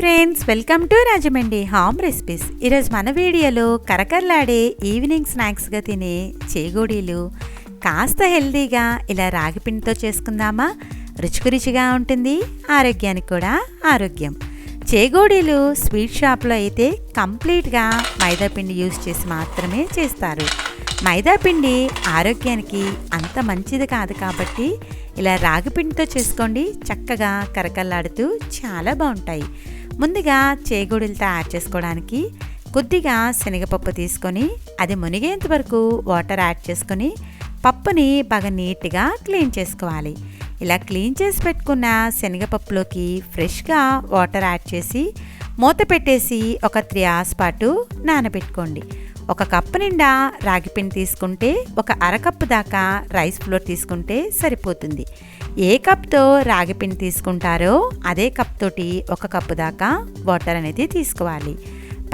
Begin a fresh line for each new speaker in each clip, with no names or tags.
Friends welcome to Rajahmundry home recipes. ఈరోజు మన వీడియోలో కరకరలాడే ఈవినింగ్ స్నాక్స్గా తినే చేగోడీలు కాస్త హెల్తీగా ఇలా రాగిపిండితో చేసుకుందామా? రుచికి రుచిగా ఉంటుంది ఆరోగ్యానికి కూడా ఆరోగ్యం. చేగోడీలు స్వీట్ షాప్లో అయితే కంప్లీట్గా మైదాపిండి యూజ్ యూస్ చేసి మాత్రమే చేస్తారు. మైదాపిండి ఆరోగ్యానికి అంత మంచిది కాదు కాబట్టి ఇలా రాగిపిండితో చేసుకోండి చక్కగా కరకల్లాడుతూ చాలా బాగుంటాయి. ముందుగా చేగోడీలు తయారు చేసుకోవడానికి కొద్దిగా శనగపప్పు తీసుకొని అది మునిగేంత వరకు వాటర్ యాడ్ చేసుకొని పప్పుని బాగా నీట్గా క్లీన్ చేసుకోవాలి. ఇలా క్లీన్ చేసి పెట్టుకున్న శనగపప్పులోకి ఫ్రెష్గా వాటర్ యాడ్ చేసి మూత పెట్టేసి ఒక త్రీ అవర్స్ పాటు నానబెట్టుకోండి. ఒక కప్పు నిండా రాగిపిండి తీసుకుంటే ఒక అరకప్పు దాకా రైస్ ఫ్లోర్ తీసుకుంటే సరిపోతుంది. ఏ కప్తో రాగిపిండి తీసుకుంటారో అదే కప్ తోటి ఒక కప్పు దాకా వాటర్ అనేది తీసుకోవాలి.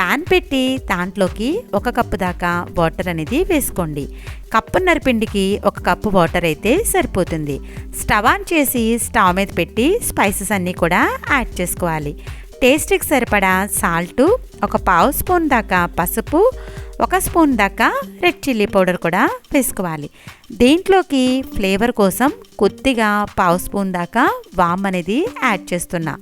పాన్ పెట్టి దాంట్లోకి ఒక కప్పు దాకా వాటర్ అనేది వేసుకోండి. కప్పున్నర పిండికి ఒక కప్పు వాటర్ అయితే సరిపోతుంది. స్టవ్ ఆన్ చేసి స్టవ్ మీద పెట్టి స్పైసెస్ అన్నీ కూడా యాడ్ చేసుకోవాలి. టేస్ట్కి సరిపడా సాల్టు ఒక పావు స్పూన్ దాకా పసుపు ఒక స్పూన్ దాకా రెడ్ చిల్లీ పౌడర్ కూడా వేసుకోవాలి. దీంట్లోకి ఫ్లేవర్ కోసం కొద్దిగా పావు స్పూన్ దాకా వామ్ అనేది యాడ్ చేస్తున్నా.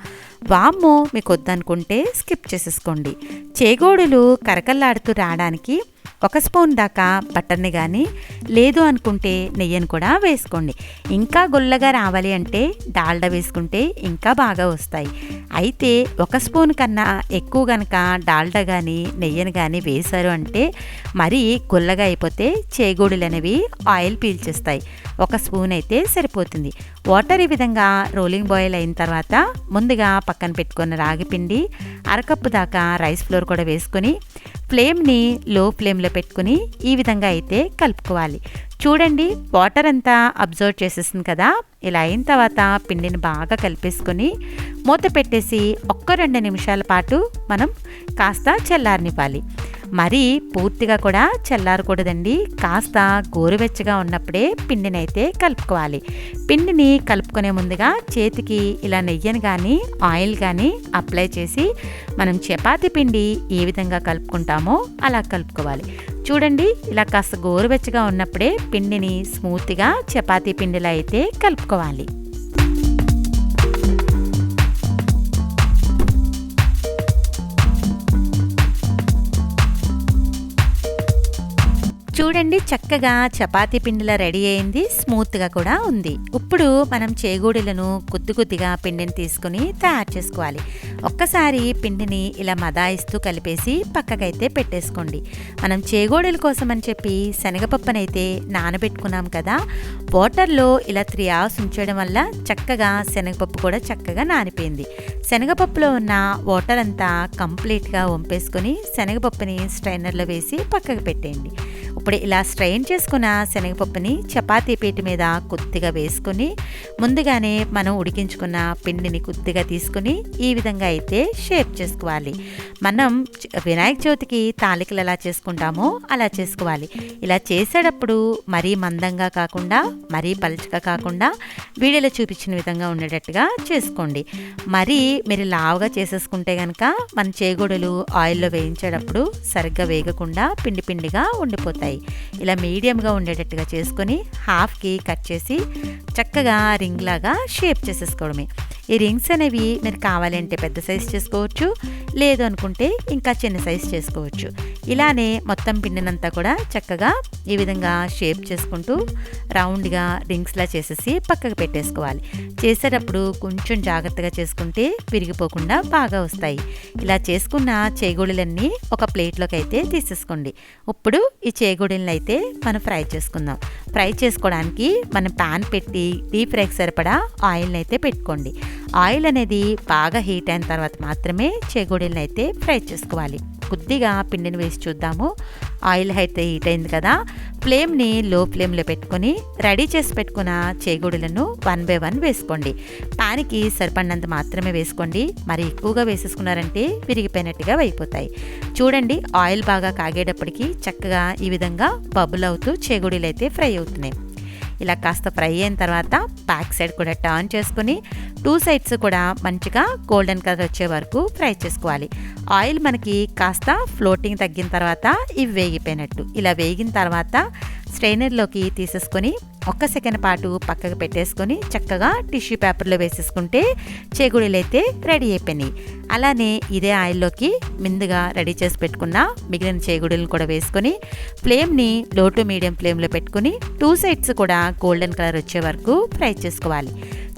వాము మీకు వద్దనుకుంటే స్కిప్ చేసేసుకోండి. చేగోడులు కరకల్లాడుతూ రావడానికి ఒక స్పూన్ దాకా బటర్ని కానీ లేదు అనుకుంటే నెయ్యిని కూడా వేసుకోండి. ఇంకా గుల్లగా రావాలి అంటే డాల్డా వేసుకుంటే ఇంకా బాగా వస్తాయి. అయితే ఒక స్పూన్ కన్నా ఎక్కువ కనుక డాల్డా కానీ నెయ్యిని కానీ వేశారు అంటే మరీ గుల్లగా అయిపోతే చేగోడులు అనేవి ఆయిల్ పీల్చేస్తాయి. ఒక స్పూన్ అయితే సరిపోతుంది. వాటర్ ఈ విధంగా రోలింగ్ బాయిల్ అయిన తర్వాత ముందుగా పక్కన పెట్టుకున్న రాగి పిండి అరకప్పు దాకా రైస్ ఫ్లోర్ కూడా వేసుకొని ఫ్లేమ్ని లో ఫ్లేమ్లో పెట్టుకుని ఈ విధంగా అయితే కలుపుకోవాలి. చూడండి వాటర్ అంతా అబ్జర్వ్ చేసేసింది కదా. ఇలా అయిన తర్వాత పిండిని బాగా కలిపేసుకొని మూత పెట్టేసి ఒక్క రెండు నిమిషాల పాటు మనం కాస్త చల్లారనివ్వాలి. మరీ పూర్తిగా కూడా చల్లారకూడదండి. కాస్త గోరువెచ్చగా ఉన్నప్పుడే పిండిని అయితే కలుపుకోవాలి. పిండిని కలుపుకునే ముందుగా చేతికి ఇలా నెయ్యిని కానీ ఆయిల్ కానీ అప్లై చేసి మనం చపాతి పిండి ఏ విధంగా కలుపుకుంటామో అలా కలుపుకోవాలి. చూడండి ఇలా కాస్త గోరువెచ్చగా ఉన్నప్పుడే పిండిని స్మూత్గా చపాతీ పిండిలో అయితే కలుపుకోవాలి. చూడండి చక్కగా చపాతీ పిండిలా రెడీ అయింది. స్మూత్గా కూడా ఉంది. ఇప్పుడు మనం చేగూడలను కొద్ది కొద్దిగా పిండిని తీసుకుని తయారు చేసుకోవాలి. ఒక్కసారి పిండిని ఇలా మదాయిస్తూ కలిపేసి పక్కకైతే పెట్టేసుకోండి. మనం చేగోడల కోసం అని చెప్పి శనగపప్పునైతే నానబెట్టుకున్నాం కదా వాటర్లో ఇలా త్రీ అవర్స్ ఉంచడం వల్ల చక్కగా శనగపప్పు కూడా చక్కగా నానిపోయింది. శనగపప్పులో ఉన్న వాటర్ అంతా కంప్లీట్గా వంపేసుకొని శనగపప్పుని స్ట్రైనర్లో వేసి పక్కకు పెట్టేయండి. ఇప్పుడు ఇలా స్ట్రెయిన్ చేసుకున్న శనగపప్పుని చపాతీ పీట మీద కొద్దిగా వేసుకొని ముందుగానే మనం ఉడికించుకున్న పిండిని కొద్దిగా తీసుకుని ఈ విధంగా అయితే షేప్ చేసుకోవాలి. మనం వినాయక చవితికి తాలికలు ఎలా చేసుకుంటామో అలా చేసుకోవాలి. ఇలా చేసేటప్పుడు మరీ మందంగా కాకుండా మరీ పలుచగా కాకుండా వీడియోలో చూపించిన విధంగా ఉండేటట్టుగా చేసుకోండి. మరి మీరు లావుగా చేసేసుకుంటే కనుక మన చేగొడలు ఆయిల్లో వేయించేటప్పుడు సరిగ్గా వేగకుండా పిండి పిండిగా వస్తాయి ఇలా మీడియంగా ఉండేటట్టుగా చేసుకొని హాఫ్కి కట్ చేసి చక్కగా రింగ్ లాగా షేప్ చేసేసుకోవడమే. ఈ రింగ్స్ అనేవి మీరు కావాలంటే పెద్ద సైజ్ చేసుకోవచ్చు లేదు అనుకుంటే ఇంకా చిన్న సైజ్ చేసుకోవచ్చు. ఇలానే మొత్తం పిండినంతా కూడా చక్కగా ఈ విధంగా షేప్ చేసుకుంటూ రౌండ్గా రింగ్స్లా చేసేసి పక్కకు పెట్టేసుకోవాలి. చేసేటప్పుడు కొంచెం జాగ్రత్తగా చేసుకుంటే విరిగిపోకుండా బాగా వస్తాయి. ఇలా చేసుకున్న చేగోళీలన్నీ ఒక ప్లేట్లోకి అయితే తీసేసుకోండి. ఇప్పుడు ఈ చేగోడీలను అయితే మనం ఫ్రై చేసుకుందాం. ఫ్రై చేసుకోవడానికి మనం ప్యాన్ పెట్టి డీప్ ఫ్రైకి సరిపడా ఆయిల్ని అయితే పెట్టుకోండి. ఆయిల్ అనేది బాగా హీట్ అయిన తర్వాత మాత్రమే చేగోడీలను అయితే ఫ్రై చేసుకోవాలి. కొద్దిగా పిండిని వేసి చూద్దాము. ఆయిల్ అయితే హీట్ అయింది కదా. ఫ్లేమ్ని లో ఫ్లేమ్లో పెట్టుకొని రెడీ చేసి పెట్టుకున్న చేగూడులను వన్ బై వన్ వేసుకోండి. పానికి సరిపడినంత మాత్రమే వేసుకోండి. మరి ఎక్కువగా వేసేసుకున్నారంటే విరిగిపోయినట్టుగా అయిపోతాయి. చూడండి ఆయిల్ బాగా కాగేటప్పటికి చక్కగా ఈ విధంగా బబుల్ అవుతూ చేగూడీలు అయితే ఫ్రై అవుతున్నాయి. ఇలా కాస్త ఫ్రై అయిన తర్వాత బ్యాక్ సైడ్ కూడా టర్న్ చేసుకుని టూ సైడ్స్ కూడా మంచిగా గోల్డెన్ కలర్ వచ్చే వరకు ఫ్రై చేసుకోవాలి. ఆయిల్ మనకి కాస్త ఫ్లోటింగ్ తగ్గిన తర్వాత ఇవి వేగిపోయినట్టు. ఇలా వేగిన తర్వాత స్ట్రైనర్లోకి తీసేసుకొని ఒక్క సెకండ్ పాటు పక్కకు పెట్టేసుకొని చక్కగా టిష్యూ పేపర్లో వేసేసుకుంటే చేగుడీలు అయితే రెడీ అయిపోయినాయి. అలానే ఇదే ఆయిల్లోకి ముందుగా రెడీ చేసి పెట్టుకున్న మిగిలిన చేగుడులను కూడా వేసుకొని ఫ్లేమ్ని లో టు మీడియం ఫ్లేమ్లో పెట్టుకుని టూ సైడ్స్ కూడా గోల్డెన్ కలర్ వచ్చే వరకు ఫ్రై చేసుకోవాలి.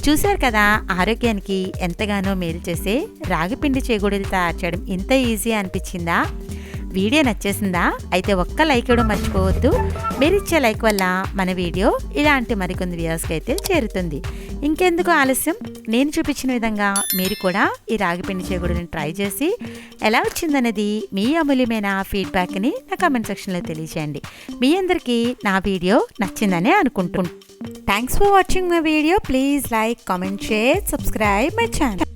చూశారు కదా ఆరోగ్యానికి ఎంతగానో మేలు చేసే రాగిపిండి చేగూడలు తయారు చేయడం ఇంత ఈజీ అనిపించిందా? వీడియో నచ్చేసిందా? అయితే ఒక్క లైక్ ఇవ్వడం మర్చిపోవద్దు. మీరు ఇచ్చే లైక్ వల్ల మన వీడియో ఇలాంటి మరికొన్ని వ్యూస్కి అయితే చేరుతుంది. ఇంకెందుకు ఆలస్యం? నేను చూపించిన విధంగా మీరు కూడా ఈ రాగిపిండి చేగుడిని ట్రై చేసి ఎలా వచ్చిందనేది మీ అమూల్యమైన ఫీడ్బ్యాక్ని నా కమెంట్ సెక్షన్లో తెలియచేయండి. మీ అందరికీ నా వీడియో నచ్చిందనే అనుకుంటున్నాను thanks for watching my video. Please like comment share subscribe my channel.